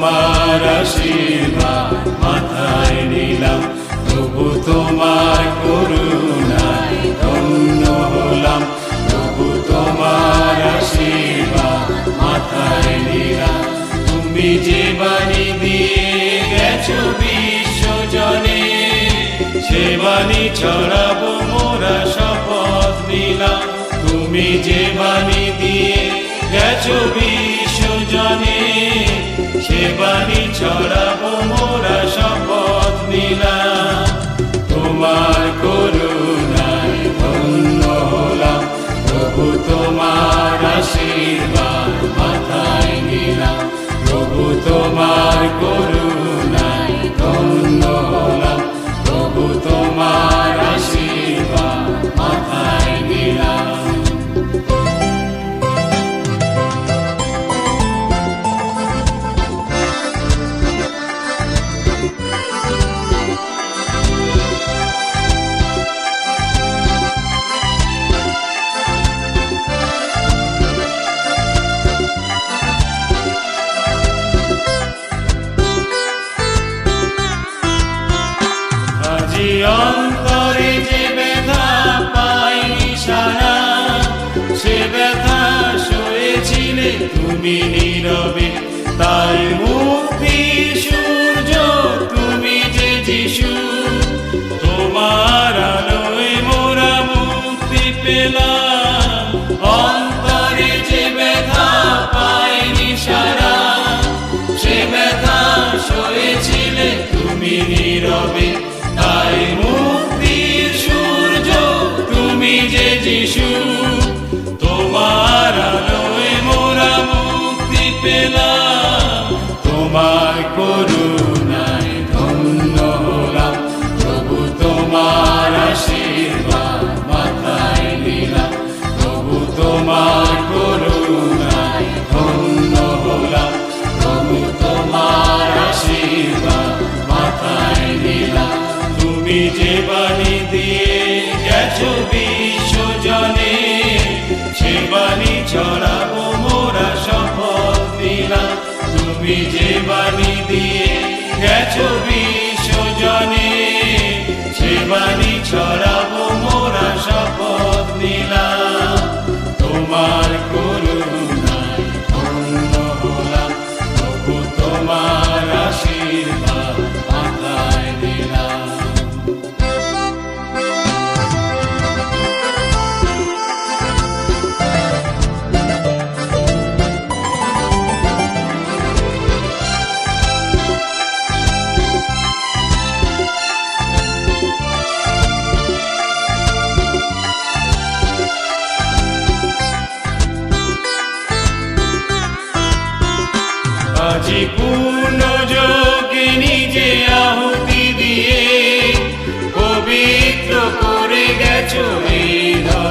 তোমার আশীর্বাদ মাথায় নিলাম। প্রভু তোমার করুণায় ধন্য হলাম। প্রভু তোমার আশীর্বাদ মাথায় নিলাম। তুমি যে বাণী দিয়ে গেছো বিশ্বজনে সে বাণী ছড়াবো মোরা শপথ নিলাম। তুমি যে বাণী দিয়ে গেছো ছড়াবো মোরা আজি অন্তরে যে ব্যথা পাইনি সারা, সে ব্যথা সয়েছিলে তুমি নীরবে। তাই মুক্তির সূর্য, তুমি যে যিশু, তোমার আলোয় মোরা মুক্তি পেলাম। অন্তরে যে ব্যথা পাইনি সারা, সে ব্যথা সয়েছিলে তুমি নীরবে। তুমি যে বাণী দিয়ে গেছো বিশ্বজনে, সে বাণী ছড়াবো মোরা শপথ দিলাম তুমি যে বাণী দিয়ে গেছো আজি পূর্ণ নিজে আহুতি দিয়ে পবিত্র করে গেছো এই ধরনী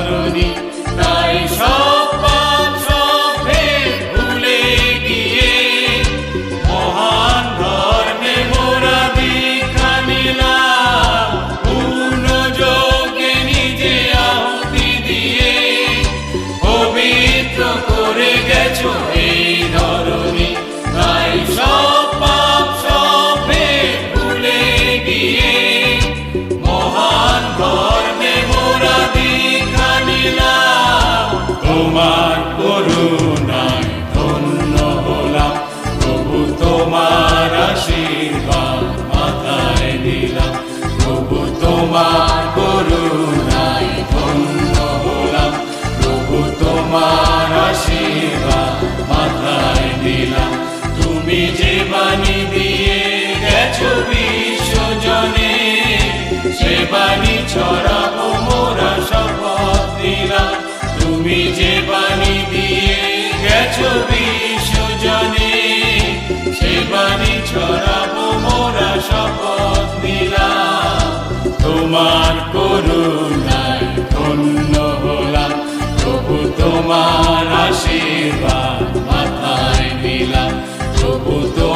তোমার তোমার করুণায় ধন্য হলাম। প্রভু তোমার আশীর্বাদ মাথায় নিলাম। প্রভু তো